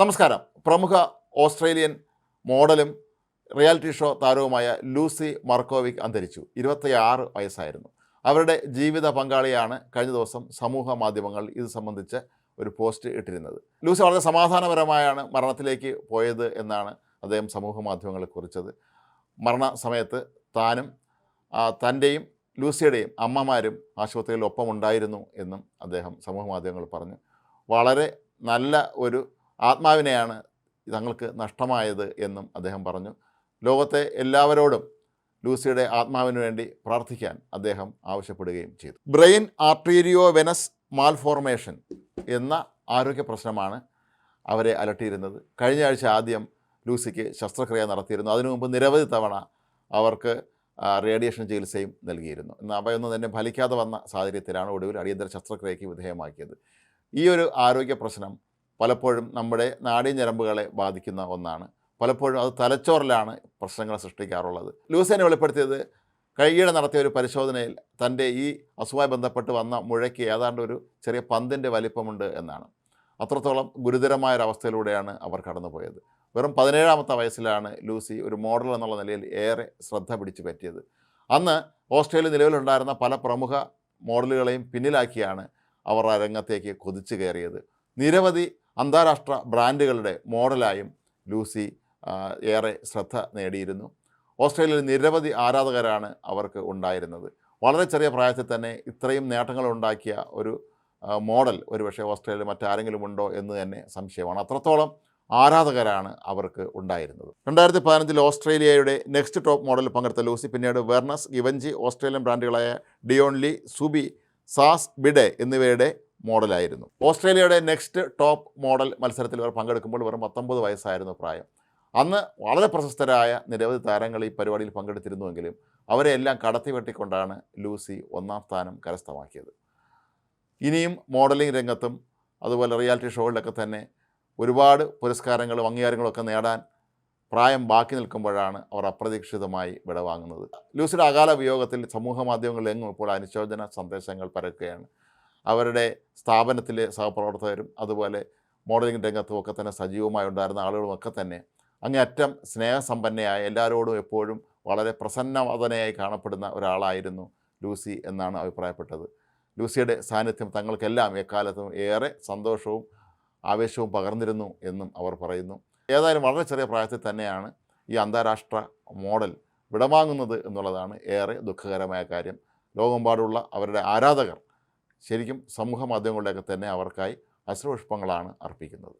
നമസ്കാരം. പ്രമുഖ ഓസ്ട്രേലിയൻ മോഡലും റിയാലിറ്റി ഷോ താരവുമായ ലൂസി മർക്കോവിക് അന്തരിച്ചു. ഇരുപത്തിയാറ് വയസ്സായിരുന്നു. അവരുടെ ജീവിത പങ്കാളിയാണ് കഴിഞ്ഞ ദിവസം സമൂഹ മാധ്യമങ്ങൾ ഇത് സംബന്ധിച്ച് ഒരു പോസ്റ്റ് ഇട്ടിരുന്നത്. ലൂസി വളരെ സമാധാനപരമായാണ് മരണത്തിലേക്ക് പോയത് എന്നാണ് അദ്ദേഹം സമൂഹ മാധ്യമങ്ങളിൽ കുറിച്ചത്. മരണ സമയത്ത് താനും തന്റെയും ലൂസിയുടെയും അമ്മമാരും ആശുപത്രിയിൽ ഒപ്പമുണ്ടായിരുന്നു എന്നും അദ്ദേഹം സമൂഹ മാധ്യമങ്ങളിൽ പറഞ്ഞു. വളരെ നല്ല ഒരു ആത്മാവിനെയാണ് തങ്ങൾക്ക് നഷ്ടമായത് എന്നും അദ്ദേഹം പറഞ്ഞു. ലോകത്തെ എല്ലാവരോടും ലൂസിയുടെ ആത്മാവിന് വേണ്ടി പ്രാർത്ഥിക്കാൻ അദ്ദേഹം ആവശ്യപ്പെടുകയും ചെയ്തു. ബ്രെയിൻ ആർട്ടീരിയോ വെനസ് മാൽഫോർമേഷൻ എന്ന ആരോഗ്യ പ്രശ്നമാണ് അവരെ അലട്ടിയിരുന്നത്. കഴിഞ്ഞ ആഴ്ച ആദ്യം ലൂസിക്ക് ശസ്ത്രക്രിയ നടത്തിയിരുന്നു. അതിനു മുമ്പ് നിരവധി തവണ അവർക്ക് റേഡിയേഷൻ ചികിത്സയും നൽകിയിരുന്നു. എന്നാൽ അവയൊന്നും തന്നെ ഫലിക്കാതെ വന്ന സാഹചര്യത്തിലാണ് ഒടുവിൽ അടിയന്തര ശസ്ത്രക്രിയയ്ക്ക് വിധേയമാക്കിയത്. ഈ ഒരു ആരോഗ്യ പ്രശ്നം പലപ്പോഴും നമ്മുടെ നാഡീഞരമ്പുകളെ ബാധിക്കുന്ന ഒന്നാണ്. പലപ്പോഴും അത് തലച്ചോറിലാണ് പ്രശ്നങ്ങൾ സൃഷ്ടിക്കാറുള്ളത്. ലൂസേനെ വെളിപ്പെടുത്തിയത് കൈയ്യടെ നടത്തിയ ഒരു പരിശോധനയിൽ തന്റെ ഈ അസുഖമായി ബന്ധപ്പെട്ട് വന്ന മുഴയ്ക്ക് ഏതാണ്ട് ഒരു ചെറിയ പന്തിന്റെ വലിപ്പമുണ്ട് എന്നാണ്. അത്രത്തോളം ഗുരുതരമായ ഒരവസ്ഥയിലൂടെയാണ് അവർ കടന്നുപോയത്. വെറും പതിനേഴാമത്തെ വയസ്സിലാണ് ലൂസി ഒരു മോഡൽ എന്നുള്ള നിലയിൽ ഏറെ ശ്രദ്ധ പിടിച്ചു പറ്റിയത്. അന്ന് ഓസ്ട്രേലിയ നിലവിലുണ്ടായിരുന്ന പല പ്രമുഖ മോഡലുകളെയും പിന്നിലാക്കിയാണ് അവർ ആ രംഗത്തേക്ക് കുതിച്ചു കയറിയത്. നിരവധി അന്താരാഷ്ട്ര ബ്രാൻഡുകളുടെ മോഡലായും ലൂസി ഏറെ ശ്രദ്ധ നേടിയിരുന്നു. ഓസ്ട്രേലിയയിൽ നിരവധി ആരാധകരാണ് അവർക്ക് ഉണ്ടായിരുന്നത്. വളരെ ചെറിയ പ്രായത്തിൽ തന്നെ ഇത്രയും നേട്ടങ്ങൾ ഉണ്ടാക്കിയ ഒരു മോഡൽ ഒരുപക്ഷെ ഓസ്ട്രേലിയയിൽ മറ്റാരെങ്കിലും ഉണ്ടോ എന്ന് തന്നെ സംശയമാണ്. അത്രത്തോളം ആരാധകരാണ് അവർക്ക് ഉണ്ടായിരുന്നത്. രണ്ടായിരത്തി പതിനഞ്ചിൽ ഓസ്ട്രേലിയയുടെ നെക്സ്റ്റ് ടോപ്പ് മോഡൽ പങ്കെടുത്ത ലൂസി പിന്നീട് വെർണസ് ഗിവഞ്ചി ഓസ്ട്രേലിയൻ ബ്രാൻഡുകളായ ഡിയോൺലി സുബി സാസ് ബിഡെ എന്നിവയുടെ മോഡലായിരുന്നു. ഓസ്ട്രേലിയയുടെ നെക്സ്റ്റ് ടോപ്പ് മോഡൽ മത്സരത്തിൽ ഇവർ പങ്കെടുക്കുമ്പോൾ വെറും പത്തൊമ്പത് വയസ്സായിരുന്നു പ്രായം. അന്ന് വളരെ പ്രശസ്തരായ നിരവധി താരങ്ങൾ ഈ പരിപാടിയിൽ പങ്കെടുത്തിരുന്നുവെങ്കിലും അവരെ എല്ലാം കടത്തി വെട്ടിക്കൊണ്ടാണ് ലൂസി ഒന്നാം സ്ഥാനം കരസ്ഥമാക്കിയത്. ഇനിയും മോഡലിംഗ് രംഗത്തും അതുപോലെ റിയാലിറ്റി ഷോകളിലൊക്കെ തന്നെ ഒരുപാട് പുരസ്കാരങ്ങളും അംഗീകാരങ്ങളൊക്കെ നേടാൻ പ്രായം ബാക്കി നിൽക്കുമ്പോഴാണ് അവർ അപ്രതീക്ഷിതമായി വിടവാങ്ങുന്നത്. ലൂസിയുടെ അകാല വിയോഗത്തിൽ സമൂഹ മാധ്യമങ്ങളിലെങ്ങും ഇപ്പോൾ അനുശോചന സന്ദേശങ്ങൾ പരക്കുകയാണ്. അവരുടെ സ്ഥാപനത്തിലെ സഹപ്രവർത്തകരും അതുപോലെ മോഡലിംഗ് രംഗത്തും ഒക്കെ തന്നെ സജീവമായി ഉണ്ടായിരുന്ന ആളുകളുമൊക്കെ തന്നെ അങ്ങേയറ്റം സ്നേഹസമ്പന്നയായ എല്ലാവരോടും എപ്പോഴും വളരെ പ്രസന്നവദനയായി കാണപ്പെടുന്ന ഒരാളായിരുന്നു ലൂസി എന്നാണ് അഭിപ്രായപ്പെട്ടത്. ലൂസിയുടെ സാന്നിധ്യം തങ്ങൾക്കെല്ലാം എക്കാലത്തും ഏറെ സന്തോഷവും ആവേശവും പകർന്നിരുന്നു എന്നും അവർ പറയുന്നു. ഏതായാലും വളരെ ചെറിയ പ്രായത്തിൽ തന്നെയാണ് ഈ അന്താരാഷ്ട്ര മോഡൽ വിടവാങ്ങുന്നത് എന്നുള്ളതാണ് ഏറെ ദുഃഖകരമായ കാര്യം. ലോകമെമ്പാടുള്ള അവരുടെ ആരാധകർ ശരിക്കും സമൂഹ മാധ്യമങ്ങളിലൊക്കെ തന്നെ അവർക്കായി അശ്രപുഷ്പങ്ങളാണ് അർപ്പിക്കുന്നത്.